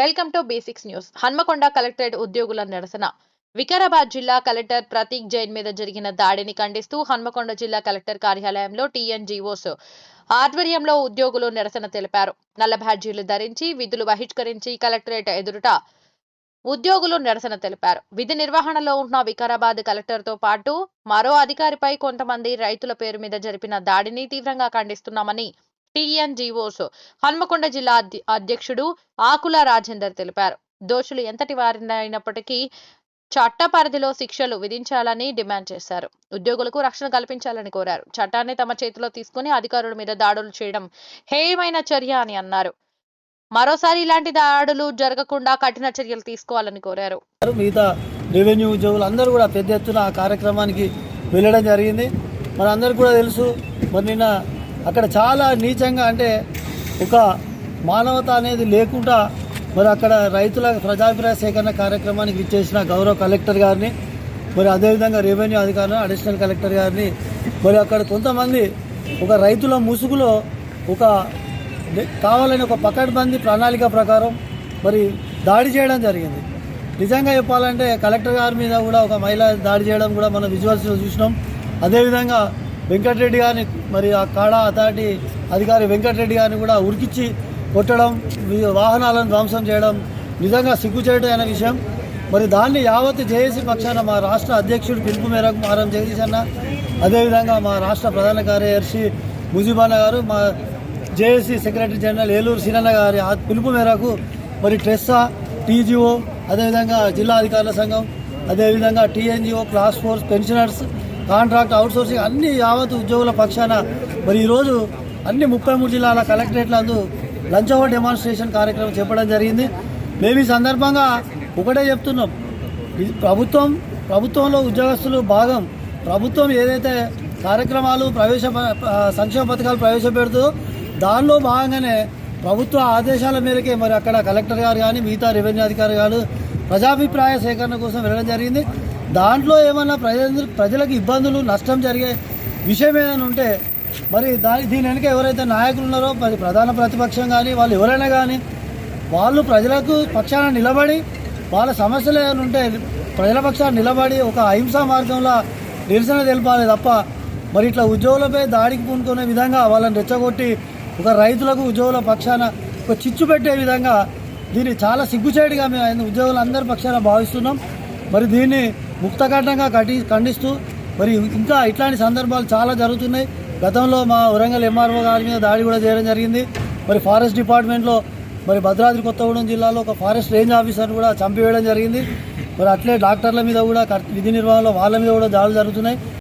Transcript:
Welcome to basics news. Hanamkonda collectorate ఉద్యోగుల నిరసన. వికారాబాద్ జిల్లా కలెక్టర్ ప్రతీక్ జైన్ మీద జరిగిన దాడిని ఖండిస్తూ హన్మకొండ జిల్లా కలెక్టర్ కార్యాలయంలో టీఎన్జీఓస్ ఆధ్వర్యంలో ఉద్యోగులు నిరసన తెలిపారు. నల్ల బ్యాడ్జీలు ధరించి విధులు బహిష్కరించి కలెక్టరేట్ ఎదురుట ఉద్యోగులు నిరసన తెలిపారు. విధి నిర్వహణలో ఉన్న వికారాబాద్ కలెక్టర్తో పాటు మరో అధికారిపై కొంతమంది రైతుల పేరు మీద జరిపిన దాడిని తీవ్రంగా ఖండిస్తున్నామని టీఎన్జీఓస్ హన్మకొండ జిల్లా అధ్య- అధ్యక్షుడు ఆకుల రాజేందర్ తెలిపారు. దోషులు ఎంతటి వారినైనప్పటికీ చట్ట పరిధిలో శిక్షలు విధించాలని డిమాండ్ చేశారు. ఉద్యోగులకు రక్షణ కల్పించాలని కోరారు. చట్టాన్ని తమ చేతిలో తీసుకుని అధికారుల మీద దాడులు చేయడం హేయమైన చర్య అని అన్నారు. మరోసారి ఇలాంటి దాడులు జరగకుండా కఠిన చర్యలు తీసుకోవాలని కోరారు. మిగతా రెవెన్యూ ఉద్యోగులు అందరూ కూడా పెద్ద ఎత్తున ఆ కార్యక్రమానికి వెళ్ళడం జరిగింది. మనందరికీ కూడా తెలుసు మరి నిన్న అక్కడ చాలా నీచంగా అంటే ఒక మానవత అనేది లేకుండా మరి అక్కడ రైతుల ప్రజాభిప్రాయ సేకరణ కార్యక్రమానికి ఇచ్చేసిన గౌరవ కలెక్టర్ గారిని మరి అదేవిధంగా రెవెన్యూ అధికారులు అడిషనల్ కలెక్టర్ గారిని మరి అక్కడ కొంతమంది ఒక రైతుల ముసుగులో ఒక కావాలని ఒక పకడ్బందీ ప్రణాళిక ప్రకారం మరి దాడి చేయడం జరిగింది. నిజంగా చెప్పాలంటే కలెక్టర్ గారి మీద కూడా ఒక మహిళ దాడి చేయడం కూడా మనం విజువల్స్లో చూసినాం. అదేవిధంగా వెంకటరెడ్డి గారిని మరి ఆ కాడా అథారిటీ అధికారి వెంకటరెడ్డి గారిని కూడా ఉరికిచ్చి కొట్టడం వాహనాలను ధ్వంసం చేయడం నిజంగా సిగ్గు చేయడం అనే విషయం. మరి దాన్ని యావత్ జేఏసీ పక్షాన మా రాష్ట్ర అధ్యక్షుడు పిలుపు మేరకు మారం జగదీష్ అన్న అదేవిధంగా మా రాష్ట్ర ప్రధాన కార్యదర్శి ముజిబానా గారు మా JAC secretary general Eluru Sinanna గారి ఆ పిలుపు మేరకు మరి ట్రెస్సా టీజీఓ అదేవిధంగా జిల్లా అధికారుల సంఘం అదేవిధంగా TNGO class fours pensioners contract outsourcing అన్ని యావత్ ఉద్యోగుల పక్షాన మరి ఈరోజు అన్ని ముప్పై మూడు జిల్లాల కలెక్టరేట్లందు లంచ్ అవర్ డెమాన్స్ట్రేషన్ కార్యక్రమం చెప్పడం జరిగింది. మేము ఈ సందర్భంగా ఒకటే చెప్తున్నాం. ఇది ప్రభుత్వం ప్రభుత్వంలో ఉద్యోగస్తులు భాగం. ప్రభుత్వం ఏదైతే కార్యక్రమాలు ప్రవేశ సంక్షేమ పథకాలు ప్రవేశపెడుతుందో దానిలో భాగంగానే ప్రభుత్వ ఆదేశాల మేరకే మరి అక్కడ కలెక్టర్ గారు కానీ మిగతా రెవెన్యూ అధికారి గారు ప్రజాభిప్రాయ సేకరణ కోసం వెళ్ళడం జరిగింది. దాంట్లో ఏమన్నా ప్రజలు ప్రజలకు ఇబ్బందులు నష్టం జరిగే విషయం ఏదైనా ఉంటే మరి దాని దీని వెనుక ఎవరైతే నాయకులు ఉన్నారో మరి ప్రధాన ప్రతిపక్షం కానీ వాళ్ళు ఎవరైనా కానీ వాళ్ళు ప్రజలకు పక్షాన నిలబడి వాళ్ళ సమస్యలు ఏమైనా ఉంటే ప్రజల పక్షాన నిలబడి ఒక అహింసా మార్గంలో నిరసన తెలపాలి తప్ప మరి ఇట్లా ఉద్యోగులపై దాడికి పూనుకునే విధంగా వాళ్ళని రెచ్చగొట్టి ఒక రైతులకు ఉద్యోగుల పక్షాన ఒక చిచ్చు పెట్టే విధంగా దీన్ని చాలా సిగ్గుచేటుగా మేము ఉద్యోగులందరి పక్షాన భావిస్తున్నాం. మరి దీన్ని ముక్తఘటంగా కటి ఖండిస్తూ మరి ఇంకా ఇట్లాంటి సందర్భాలు చాలా జరుగుతున్నాయి. గతంలో మా వరంగల్ ఎంఆర్ఓ గారి మీద దాడి కూడా చేయడం జరిగింది. మరి ఫారెస్ట్ డిపార్ట్మెంట్లో మరి భద్రాద్రి కొత్తగూడెం జిల్లాలో ఒక ఫారెస్ట్ రేంజ్ ఆఫీసర్ కూడా చంపివేయడం జరిగింది. మరి అట్లే డాక్టర్ల మీద కూడా విధి నిర్వహణలో వాళ్ళ మీద కూడా దాడులు జరుగుతున్నాయి.